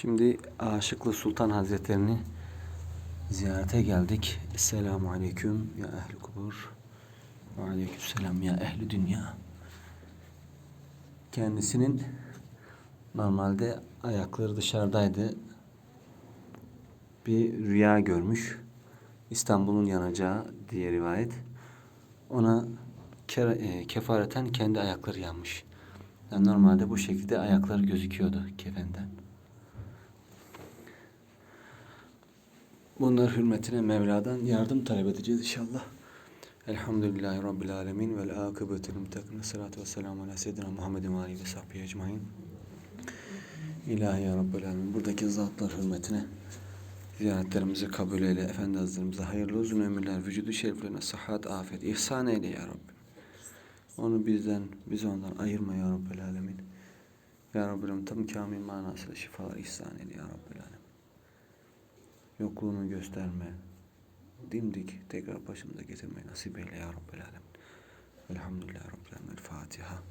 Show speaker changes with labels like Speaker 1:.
Speaker 1: Şimdi Aşıklı Sultan Hazretlerini ziyarete geldik. Esselamu Aleyküm ya ehli kubur. Ve aleykümselam ya ehli dünya. Kendisinin normalde ayakları dışarıdaydı. Bir rüya görmüş. İstanbul'un yanacağı diye rivayet. Ona e, kefareten kendi ayakları yanmış. Yani normalde bu şekilde ayakları gözüküyordu kefenden. Bunlar hürmetine Mevla'dan yardım talep edeceğiz inşallah. Elhamdülillahi Rabbil Alemin vel akıbetil mutakine salatu ve selamu ala seyyidina Muhammedin ve aleyhi ve sahbihi ecmain. İlahi ya Rabbil Alemin. Buradaki zatlar hürmetine ziyaretlerimizi kabul eyle. Efendi Hazretlerimize hayırlı uzun ömürler, vücudu şeriflerine sıhhat, afiyet, ihsan eyle ya Rabbi. Onu bizden, bizi ondan ayırma ya Rabbil Alemin. Ya Rabbil tam kamil manasıyla şifalar ihsan eyle ya Rabbil Alemin. Yokluğunu gösterme. Dimdik tekrar başımıza getirmeyi nasip eyle ya Rabbil Alemin. Elhamdülillah Rabbil Alemin. Fatiha.